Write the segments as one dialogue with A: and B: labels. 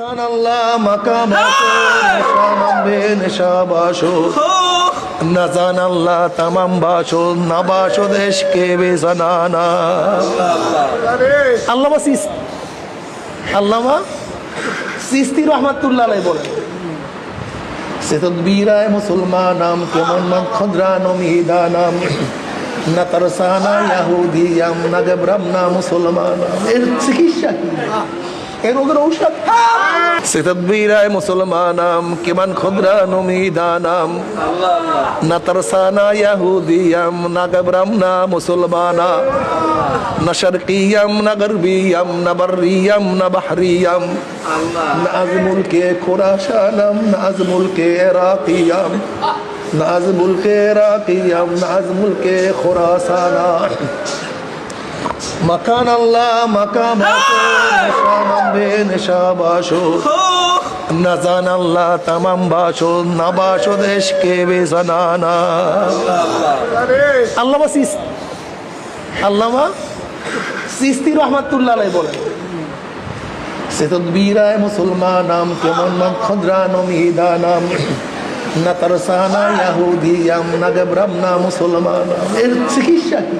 A: মাকান আল্লাহ মাকাম নেশানবে নেশাবাসো। নাজান আল্লাহ তামাম বাসো, না বাসো দেশকে বেজানা আল্লামা সিস আল্লামা সিস্তি রহমাতুল্লাহ আলাই বলেন। সে তদবীরায় মুসলমানাম কেমন মন খদ্রানম ইদানাম না তারসানা ইয়াহুদিয়াম, না গবরামনা মুসলমানাম এর চিকিৎসা কি? এর রোগের ঔষধ সে তদবীরায় মুসলমানাম, কেমন খদ্রানম ইদানাম না তারসানা ইয়াহুদিয়াম, না গবরামনা মুসলমানা। না শরকিয়াম, না গরবিয়াম, না বর্রিয়াম, না বাহরিয়াম। নাজ মুলকে খোরাসানম নাজ মুলকে রাকিয়াম নাজ মুলকে রাকিয়াম নাজ মুলকে খোরাসানা মাকান আল্লাহ মাকাম নেশানবে নেশাবাসো। নাজান আল্লাহ তামাম বাসো না বাসো দেশকে বেজানা আল্লামা সিস আল্লামা সিস্তি রহমাতুল্লাহ বলেন। সে তদবীরায় মুসলমানাম কেমন মন খদ্রানম ইদানাম না তারসানা ইয়াহুদিয়াম না গবরামনা মুসলমানাম এর চিকিৎসা কি?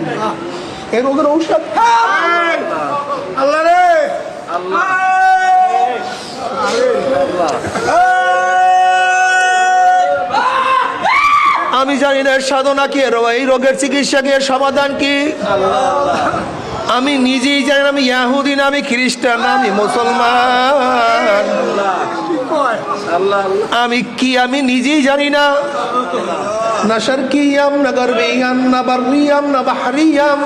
A: রোগের ঔষধ।
B: আল্লাহ রে!
A: আমি জানি না এর সাধনা কি এর এই রোগের চিকিৎসা কি সমাধান কি? আমি নিজেই জানি আমি ইয়াহুদিন আমি খ্রিস্টান আমি মুসলমান।
B: আল্লাহ
A: আমি কি আমি নিজেই জানি না? না শরকিয়াম না গরবিয়াম না বর্রিয়াম না বাহরিয়াম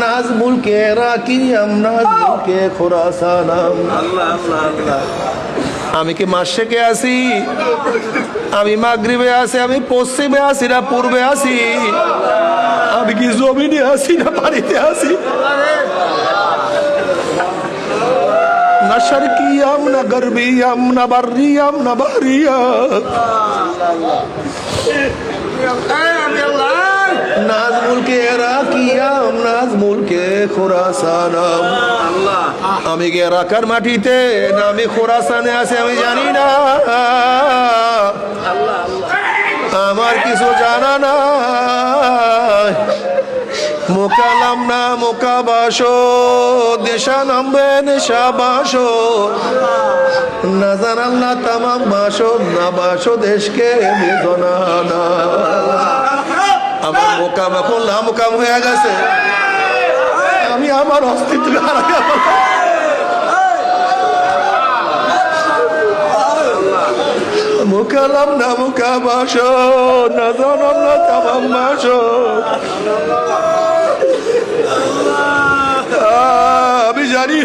A: নাজ মুলকে রাকিয়াম নাজ মুলকে খোরাসানাম। আমি কি মাসেকে আছি? আমি মাগরিবে আছি আমি পশ্চিমে আছি না পূর্বে আছি? আমি কি জমিনে আছি না বাড়িতে আছি না শরকিয়াম না গরবিয়াম না বারিয়াম না
B: আল্লাহ
A: নাজ মুলকে রাকিয়াম নাজ মুলকে খোরাসানাম আমি। কি রাকার মাটিতে, না আমি খোরাসানে আছি, আমি জানি না। আমার কিছু জানা না মোকালাম না মোকাবাসো দেশা নামবে, নেশা বাসো। না তামাম বাসো, না বাসো দেশকে বেদনা না। আমার মোকাম এখন না মোকাম হয়ে গেছে। আমি আমার অস্তিত্ব মুখালাম না মুখা না না তামাম বাসো। আমি জানি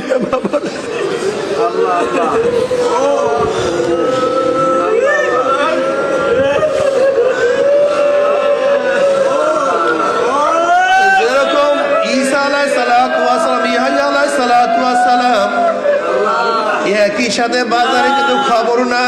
A: সাথে বাজারে কিন্তু খবর না।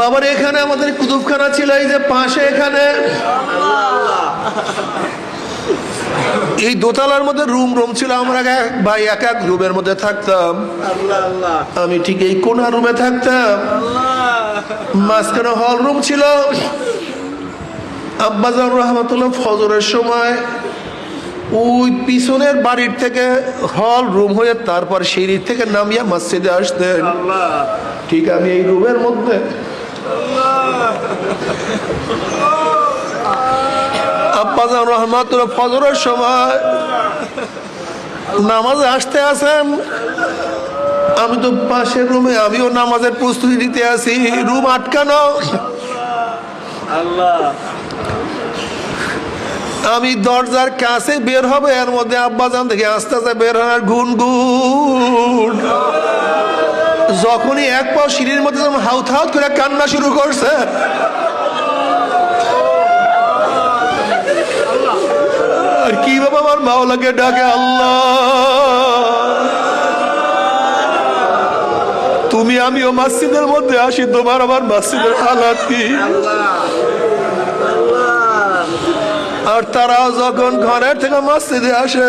A: বাবার এখানে আমাদের কুতুবখানা ছিল এই যে পাশে এখানে। এই দোতলার মধ্যে রুম রুম ছিল আমরা এক ভাই এক এক রুমের মধ্যে থাকতাম। আমি ঠিক এই কোনা রুমে থাকতাম। মাঝখানে হল রুম ছিল। আব্বাজান রহমতুল্লাহ ফজরের সময় ওই পিছনের বাড়ির থেকে হল রুম হয়ে তারপর সিঁড়ির থেকে নামিয়া মসজিদে আসতেন। ঠিক আমি এই রুমের মধ্যে আব্বাজান রহমাতুল্লাহ, ফজরের সময় নামাজে আসতে আছেন? আমি তো পাশের রুমে, আমিও নামাজের প্রস্তুতি নিতে আছি। রুম আটকানো। আমি দরজার কাছে বের হবে, এর মধ্যে আব্বাজান থেকে আস্তে আস্তে বের গুন গুন যখনই এক পাও সিঁড়ির মধ্যে যখন হাউত হাউত করে কান্না শুরু করছে। আর কি বাবা আমার মাওলাকে ডাকে আল্লাহ। তুমি আমিও মসজিদের মধ্যে আসি, তোমার আমার মসজিদের হালাত। কি আর তারা যখন ঘরের থেকে মসজিদে আসে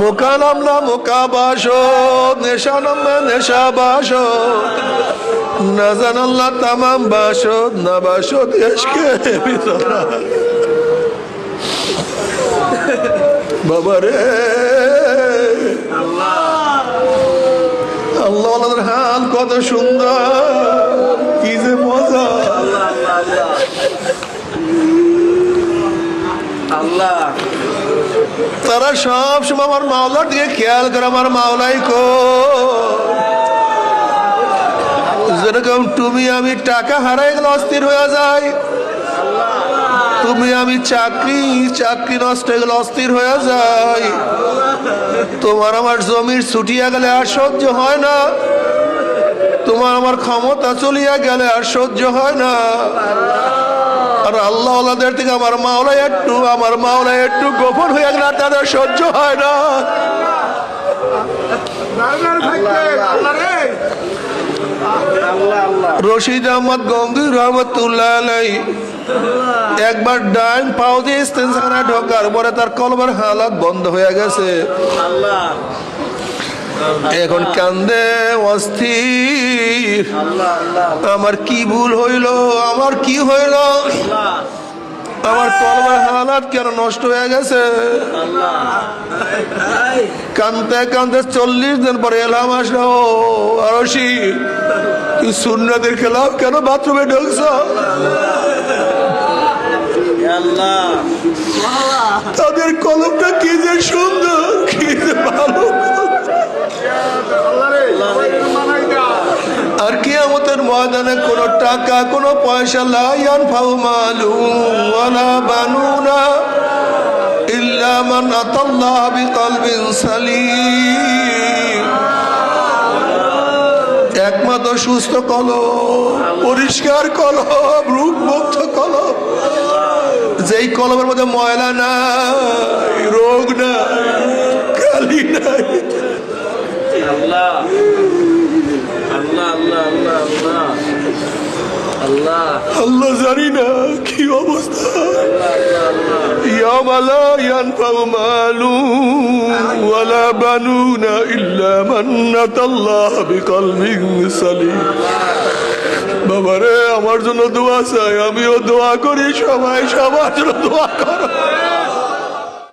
A: মোকানামলা মোকাবাস নেশানাম নেশা বাস। নাজান আল্লাহ তামাম বাসদ না এসকে ভিতরা। বাবা রে। আল্লাহ। আল্লাহর হাল কত সুন্দর, কি যে মজা।
B: আল্লাহ।
A: তারা সব সময় আমার মাওলার দিকে খেয়াল করে আমার মাওলাই কো। যেরকম তুমি আমি টাকা হারাই গেলে অস্থির হয়ে যায় তুমি আমি চাকরি চাকরি নষ্ট হয়ে গেলে অস্থির হয়ে যায় তোমার আমার জমির ছুটিয়া গেলে আর সহ্য হয় না। তোমার আমার ক্ষমতা চলিয়া গেলে আর সহ্য হয় না। আর আল্লাহ আল্লাহদের থেকে আমার মাওলা একটু, আমার মাওলা একটু গোপন হয়ে গেলে তাদের সহ্য হয় না। রশিদ আহমদ গম্ভীর রহমতুল্লাহ একবার ডাইন পাও দিয়ে ঢোকার পরে তার কলবার হালাত বন্ধ হয়ে গেছে।
B: আল্লাহ
A: এখন কান্দে অস্থির। আমার কি ভুল হইল? আমার কি হইল? আমার কলবার হালাত কেন নষ্ট হয়ে গেছে? কানতে কানতে চল্লিশ দিন পরে এলাম আসলো। আরসি তুই সুন্নাদের খেলাম কেন বাথরুমে ঢুকছ? তাদের কলমটা কি যে সুন্দর কি যে ভালো। আর কি আমাদের ময়দানে কোনো টাকা, কোনো পয়সা লাইয়ান ফাউ মালু ওয়ালা বানুনা ইল্লা মান আতাল্লাহ বিকলবিন সালিম। একমাত্র সুস্থ কলম পরিষ্কার কলম রূপ মুক্ত কলম যেই কলমের মধ্যে ময়লা নাই রোগ নাই কালি নাই
B: আল্লাহ আল্লাহ আল্লাহ আল্লাহ আল্লাহ আল্লাহ।
A: জানি না কি অবস্থা। ইয়ামালা ইয়ানফাউ মালু ওয়ালা বানুনা ইল্লা মান্নাতাল্লাহ বিকলবিন সালিম। বাবারে, আমার জন্য দোয়া চাই, আমিও দোয়া করি, সবাই সবার জন্য দোয়া করো।